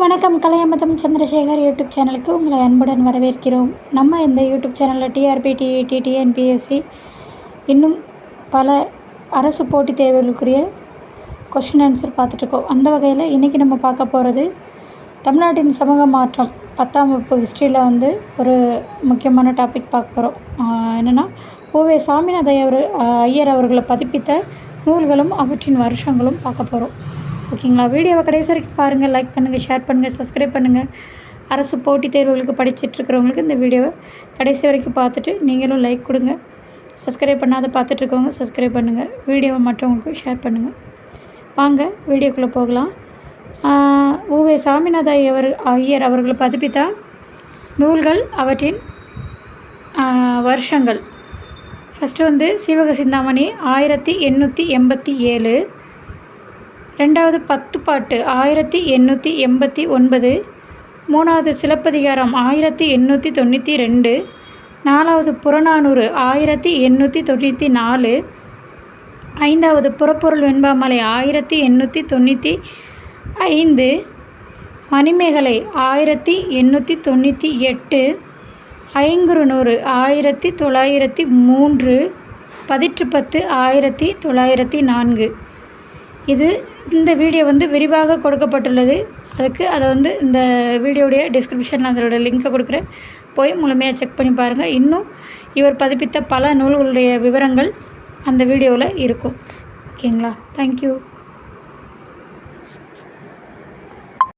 வணக்கம் கலையமதம் சந்திரசேகர் யூடியூப் சேனலுக்கு உங்களை அன்புடன் வரவேற்கிறோம். நம்ம இந்த யூடியூப் சேனலில் டிஆர்பி டிஇடி டிஎன்பிஎஸ்சி இன்னும் பல அரசு போட்டித் தேர்வுகளுக்குரிய கொஷின் ஆன்சர் பார்த்துட்ருக்கோம். அந்த வகையில் இன்றைக்கி நம்ம பார்க்க போகிறது தமிழ்நாட்டின் சமூக மாற்றம். பத்தாம் வகுப்பு ஹிஸ்ட்ரியில் வந்து ஒரு முக்கியமான டாபிக் பார்க்க போகிறோம் என்னென்னா ஓவே சாமிநாத அவர் ஐயர் அவர்களை பதிப்பித்த நூல்களும் அவற்றின் வருஷங்களும் பார்க்க போகிறோம் ஓகேங்களா? வீடியோவை கடைசி வரைக்கும் பாருங்கள் லைக் பண்ணுங்கள் ஷேர் பண்ணுங்கள் சப்ஸ்கிரைப் பண்ணுங்கள் அரசு போட்டித் தேர்வுகளுக்கு படிச்சிட்ருக்கிறவங்களுக்கு இந்த வீடியோவை கடைசி வரைக்கும் பார்த்துட்டு நீங்களும் லைக் கொடுங்க. சப்ஸ்கிரைப் பண்ணாத பார்த்துட்ருக்கவங்க சப்ஸ்கிரைப் பண்ணுங்கள் வீடியோவை மற்றவங்களுக்கும் ஷேர் பண்ணுங்கள் வாங்க வீடியோக்குள்ளே போகலாம். ஊவே சாமிநாத ஐயவர் ஐயர் அவர்கள் பதிப்பித்த நூல்கள் அவற்றின் வருஷங்கள். ஃபஸ்ட்டு வந்து சீவக சிந்தாமணி ஆயிரத்தி எண்ணூற்றி எண்பத்தி ஏழு. ரெண்டாவது பத்து பாட்டு ஆயிரத்தி எண்ணூற்றி எண்பத்தி ஒன்பது. மூணாவது சிலப்பதிகாரம் ஆயிரத்தி எண்ணூற்றி தொண்ணூற்றி ரெண்டு. நாலாவது புறநானூறு ஆயிரத்தி எண்ணூற்றி தொண்ணூற்றி நாலு. ஐந்தாவது புறப்பொருள் வெண்பாமலை ஆயிரத்தி எண்ணூற்றி தொண்ணூற்றி ஐந்து. மணிமேகலை ஆயிரத்தி எண்ணூற்றி தொண்ணூற்றி எட்டு. ஐங்குறுநூறு ஆயிரத்தி தொள்ளாயிரத்தி மூன்று. பதிற்று பத்து ஆயிரத்தி தொள்ளாயிரத்தி நான்கு. இது இந்த வீடியோ வந்து விரிவாக கொடுக்கப்பட்டுள்ளது. அதுக்கு அதை வந்து இந்த வீடியோடைய டிஸ்கிரிப்ஷனில் அதோட லிங்க்கை கொடுக்குறேன். போய் முழுமையாக செக் பண்ணி பாருங்கள் இன்னும் இவர் பதிப்பித்த பல நூல்களுடைய விவரங்கள் அந்த வீடியோவில் இருக்கும். ஓகேங்களா? தேங்க்யூ